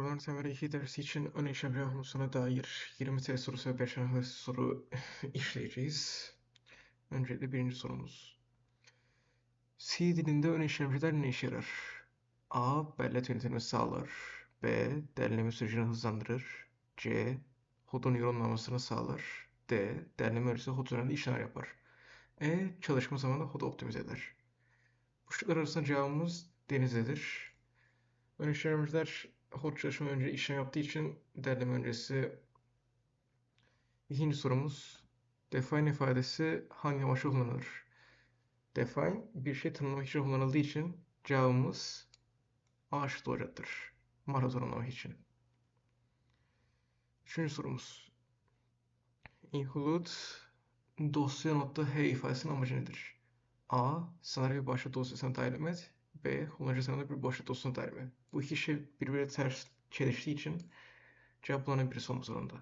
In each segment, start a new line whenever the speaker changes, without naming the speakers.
Program temeli 2 dersi için ön işlem konusuna dair 20 test sorusu ve 5 tane soru işleyeceğiz. Öncelikle birinci sorumuz. C dilinde ön işlemciler ne işe yarar? A. Bellek yönetimini sağlar. B. Derleme sürecini hızlandırır. C. Hodun yorumlamasını sağlar. D. Derleme öncesi hod işlemler yapar. E. Çalışma zamanında hodu optimize eder. Bu şıklar arasında cevabımız denizdedir. Ön işlemciler hot çalışma önce işlem yaptığı için derleme öncesi ikinci sorumuz define ifadesi hangi amaçla kullanılır? Define bir şey tanımlamak için kullanıldığı için cevabımız A şıkkı olacaktır. Marka tanımlamak için. Üçüncü sorumuz. Include dosya notta H ifadesinin amacı nedir? A. Senaryo başlık dosyasına dahil etmek. Kullanıcı tanımlı bir boşluk dahil etmek. Bu iki şey birbirine ters çeliştiği için cevaplarının birisi olmak zorunda.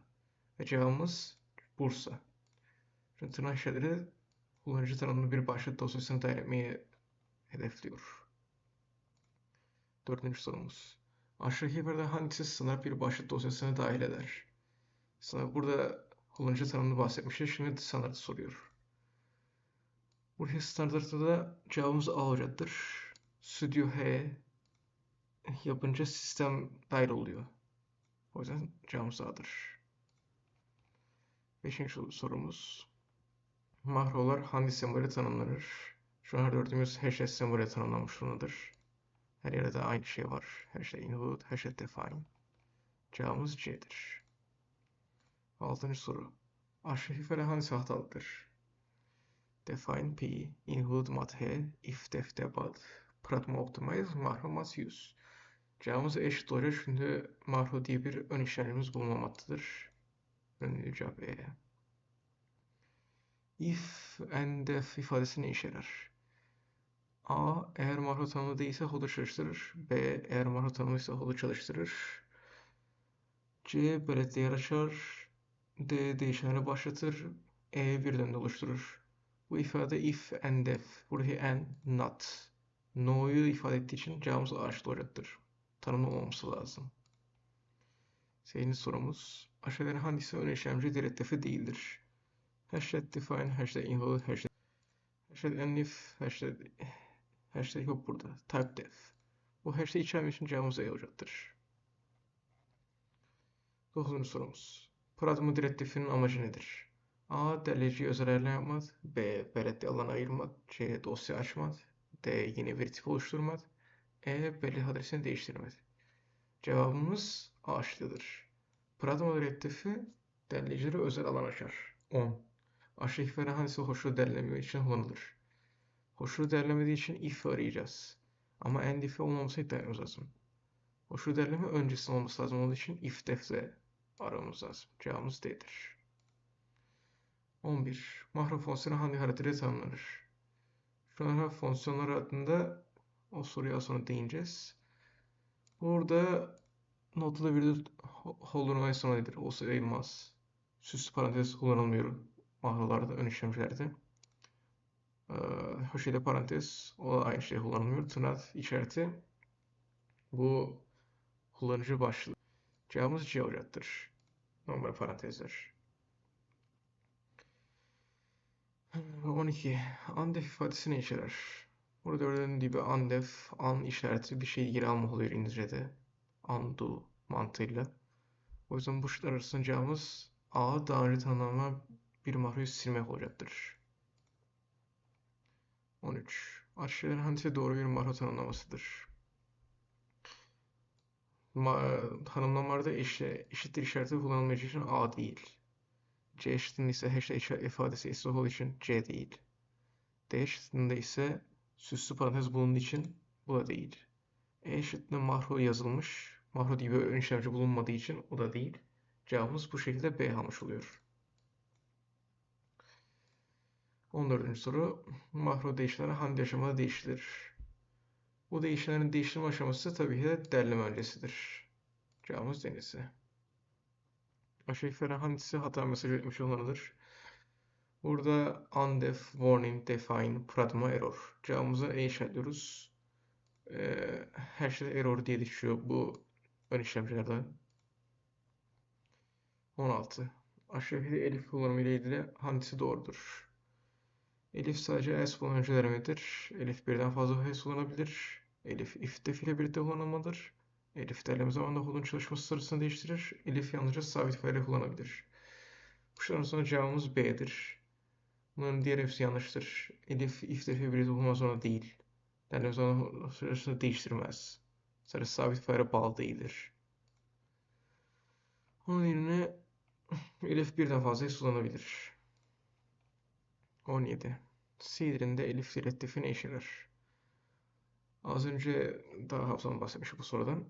Ve cevabımız Bursa. Şimdi tırnak işaretleri kullanıcı tanımlı bir başlık dosyasına dahil etmeyi hedefliyor. Dördüncü sorumuz. Aşağıdaki ifade hangisi sınır bir başlık dosyasına dahil eder? Sınır burada kullanıcı tanımını bahsetmişti. Şimdi standartı soruyor. Buradaki standartta da cevabımız A olacaktır. Studio H yapınca sistem dahil oluyor. O yüzden cevabımız A'dır. Beşinci sorumuz. Makrolar hangi sembolü tanımlanır? Şu an gördüğümüz hashtag sembolü tanımlanmış durumdadır. Her yerde de aynı şey var. Hashtag include, hashtag define. Cevabımız C'dir. Altıncı soru. İfade hangisi hatalıdır? Define P, include mat H, if def debug, Pratma optimize, must use. Cevabımız eşit olacak çünkü mahro diye bir ön işlemimiz bulunmamaktadır. Ön cevap E. If and def ifadesi ne işe yarar? A. Eğer mahro tanımlı değilse hodu çalıştırır. B. Eğer mahro tanımlıysa hodu çalıştırır. C. Belette yer açar. D. Değişenleri başlatır. E. Bir döngü oluşturur. Bu ifade if and def. Buradaki and not. No'yu ifade ettiği için cevabımız A şıkkı olacaktır. Tanımlı olmaması lazım. Sekizinci sorumuz. Aşağıdakilerin hangisi ön işlemci direkt defi değildir? Hashtag define, hashtag include, hashtag hashtag enif, hashtag hashtag yok burada. Type def. Bu hashtag içermediği için cevabımız E olacaktır. Dokuzuncu sorumuz. Paradigma direktifinin amacı nedir? A. Derleyiciyi özel ayarlama yapmak. B. Belette alan ayırmak. C. Dosya açmak. D. Yeni veri tipi oluşturmak. E. Belli adresini değiştirmek. Cevabımız A şıkkıdır. Paradigma direktifi özel alan açar. 10. Aşağıdaki veri hangisi hoşlu derleme için kullanılır? Hoşlu derlemediği için if arayacağız. Ama end if'i olmaması iddiamız lazım. Hoşlu derleme öncesinde olması lazım olduğu için if def'le aramamız lazım. Cevabımız D'dir. 11. Makro fonksiyonu hangi haritada tanımlanır? An fonksiyonlar adında o soruya sonra değineceğiz. Burada notlu virgül holdurma sonra nedir? O sayılmaz. Süslü parantez kullanılmıyor makrolarda, ön işlemcilerde. Ee, Hoşiyle parantez, o da aynı şey kullanılmıyor. Tırnak işareti bu kullanıcı başlığı. Cevabımız C olacaktır. Normal parantezler. 12. Andef ifadesi ne işe yarar? Burada gördüğünüz gibi andef, an işareti bir şeyi geri alma oluyor İngilizce'de. Undo mantığıyla. O yüzden bu şıklar arasında cevabımız A. Daha önce tanımlanan bir makroyu silmek olacaktır. 13. Aşağıdan hangisi doğru bir makro tanımlamasıdır? Ma tanımlamalarda eşittir işareti kullanılmayacağı için A değil. C eşitliğinde ise hashtag ifadesi eşit olduğu için C değil. D eşitliğinde ise süslü parantez bulunduğu için bu da değil. E eşitliğinde mahro yazılmış. Mahro diye bir ön işlemci bulunmadığı için o da değil. Cevabımız bu şekilde B almış oluyor. 14. soru. Mahro değişimleri hangi aşamada değiştirir? Bu değişimlerin değiştirme aşaması tabii ki de derleme öncesidir. Cevabımız denizli. Aşağı hangisi hata mesajı etmiş olanıdır? Burada undef, warning, define, pratma, error. Cevabımızı E işaretliyoruz. Ee, hashtag error diye düşüyor bu ön işlemcilerde. 16. Aşağıdaki elif kullanımı ile ilgili hangisi doğrudur? Elif sadece else kullanıcı denemedir. Elif birden fazla kez kullanabilir. Elif if def ile birlikte kullanılmalıdır. Elif derleme zamanında kodun çalışması sırasını değiştirir. Elif yalnızca sabit fare kullanabilir. Bu şartın sonra cevabımız B'dir. Bunların diğer hepsi yanlıştır. Elif if def ile birlikte bulunma zorunda değil. Derleme zamanında sırasını değiştirmez. Sadece sabit fare bağlı değildir. Onun yerine Elif birden fazla kullanabilir. 17. C dilinde elif direktifi ne işe yarar? Az önce daha hafızamda bahsetmiştim bu sorudan.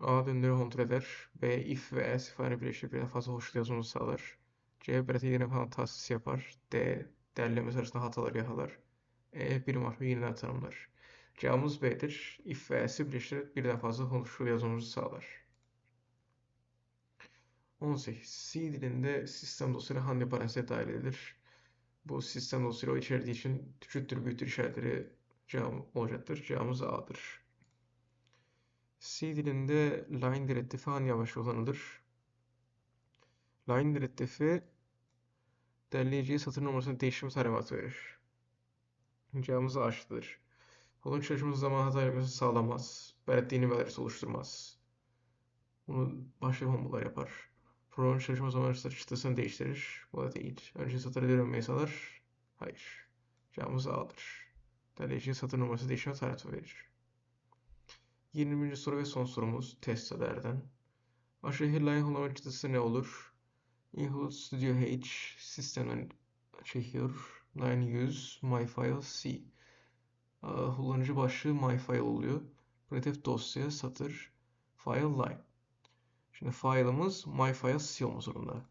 A döndürü kontrol eder. B if ve else ifade birleştirip birden fazla hoşnut yazımını sağlar. C pratiğine falan tahsis yapar. D derleme sırasında hatalar yakalar. E birim harfi yeniden tanımlar. Cevabımız B'dir. If ve else'i birleştirip birden fazla hoşnut yazımımızı sağlar. 18. C dilinde sistem dosyaları hangi paranteze dahil edilir? Bu sistem dosyaları içerdiği için küçüktür büyüktür işaretleri cevap olacaktır. Cevabımız A'dır. C dilinde line direktifi hangi amaçla kullanılır? Line direktifi derleyiciye satır numarasını değiştirme talimatı verir. Cevabımız A'şıdır. Kolun çalışması zaman hata yapmasını sağlamaz. Belirttiğini belirtisi oluşturmaz. Bunu başka kombolar yapar. Programın çalışma zamanı çıtısını değiştirir. Bu da değil. Önce satıra dönmeyi sağlar. Hayır. Cevabımız A'dır. Derleyiciye satır numarası değişme tarifi verir. 20. soru ve son sorumuz testlerden. Aşağıdaki line kullanma çıtısı ne olur? Include Studio H sistemden çekiyor. Line use myfile C. Kullanıcı başlığı myfile oluyor. Protect dosya satır file line. Şimdi file'ımız myfile C olmak zorunda.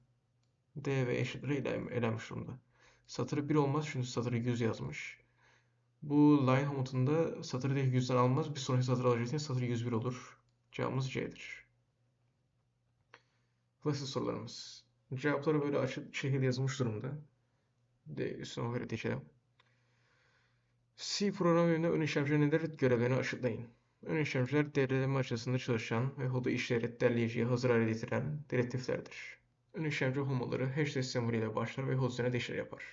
D ve eşittir elenmiş durumda. Satırı 1 olmaz çünkü satırı 100 yazmış. Bu line komutunda satırı değil 100'den almaz. Bir sonraki satır alacağı için satır 101 olur. Cevabımız C'dir. Klasik sorularımız. Cevapları böyle açık şekilde yazılmış durumda. De üstüne göre geçelim. C programı ön işlemci nedir? Görevlerini açıklayın. Ön işlemciler devreleme açısında çalışan ve kodu işleyerek derleyiciye hazır hale getiren direktiflerdir. Ön işlemci olmaları hash sembolüyle başlar ve üzerine değişiklik yapar.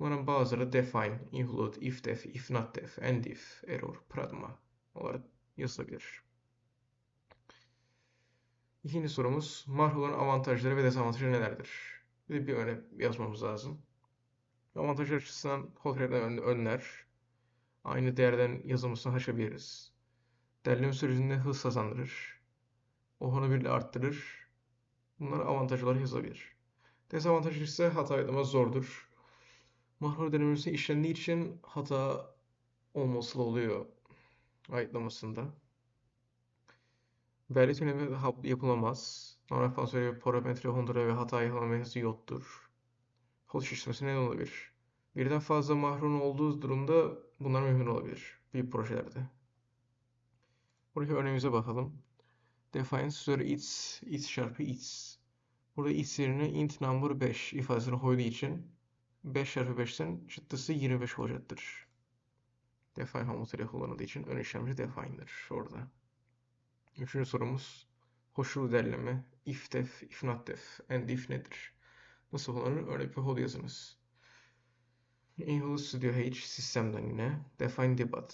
Bunların bazıları define, include, if def, if not def, end if, error, pragma olarak yazılabilir. İkinci sorumuz, markaların avantajları ve dezavantajları nelerdir? Bir de bir örnek yazmamız lazım. Avantajlar açısından kodlardan önler, aynı değerden yazılmasını açabiliriz. Derleme sürecinde hız kazandırır, okunabilirliği arttırır. Bunlar avantaj olarak yazılabilir. Dezavantajı ise hata yapmak zordur. Mahrum denemesi işlendiği için hata olması oluyor ayıtlamasında. Belli yönemi yapılamaz. Normal fansörü, parametre, hondura ve hata yakalaması yoktur. Kod şişmesi neden olabilir? Birden fazla mahrum olduğu durumda bunlar mümkün olabilir. Büyük projelerde. Buradaki örneğimize bakalım. Define sürü its, its çarpı its. Burada its yerine int number 5 ifadesini koyduğu için 5 çarpı 5'ten çıktısı 25 olacaktır. Define komutuyla kullanıldığı için ön işlemci define'dir orada. Üçüncü sorumuz koşul derleme if def, if not def, and if nedir? Nasıl kullanılır? Örnek bir kod yazınız. Include Studio H sistemden yine define debug.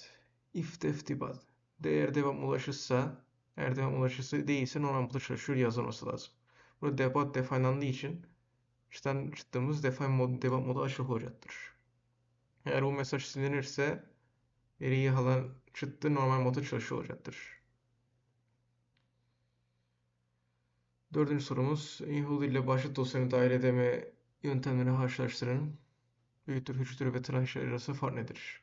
If def debug. Değer devam ulaşırsa eğer devam ulaşırsa değilse normal modda çalışıyor yazılması lazım. Burada debug definelandığı için işten çıktığımız define mod, debug modu açık olacaktır. Eğer bu mesaj silinirse veriyi halan çıktı normal modda çalışıyor olacaktır. Dördüncü sorumuz include ile başlık dosyanı dahil edeme yöntemlerini karşılaştırın. Büyüktür, küçüktür ve tırnak işleri arası fark nedir?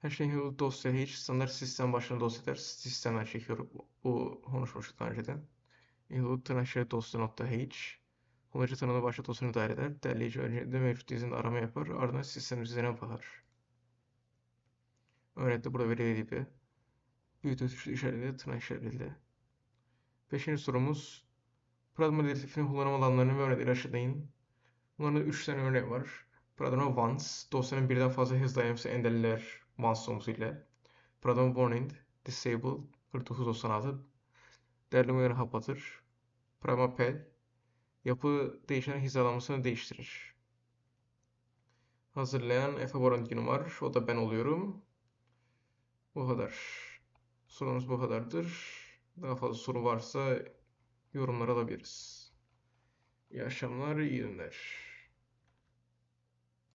Her şey include dosya hiç standart sistem başına dosyalar sistemden çekiyor. Bu konuşmuştuk daha önceden. Tırnak işleri dosya nokta h Kullanıcı tanımda başlık dosyasını dahil eder. Derleyici öncelikle mevcut dizinin arama yapar. Ardından sistem üzerine bakar. Örnekte burada verildiği gibi büyütücü işaretiyle tırnak işaretiyle Beşinci sorumuz. Pradma direktifinin kullanım alanlarını ve örnekleri aşağılayın. Bunların 3 tane örnek var. Pradma once, dosyanın birden fazla hız dayanması engeller once ile. Pradma warning, disable, 4996 Derleme yönü kapatır. Pramapel yapı değişen hizalamasını değiştirir. Hazırlayan Efe Boran Günüm var. O da ben oluyorum. Bu kadar. Sorumuz bu kadardır. Daha fazla soru varsa yorumlar alabiliriz. İyi akşamlar, iyi günler.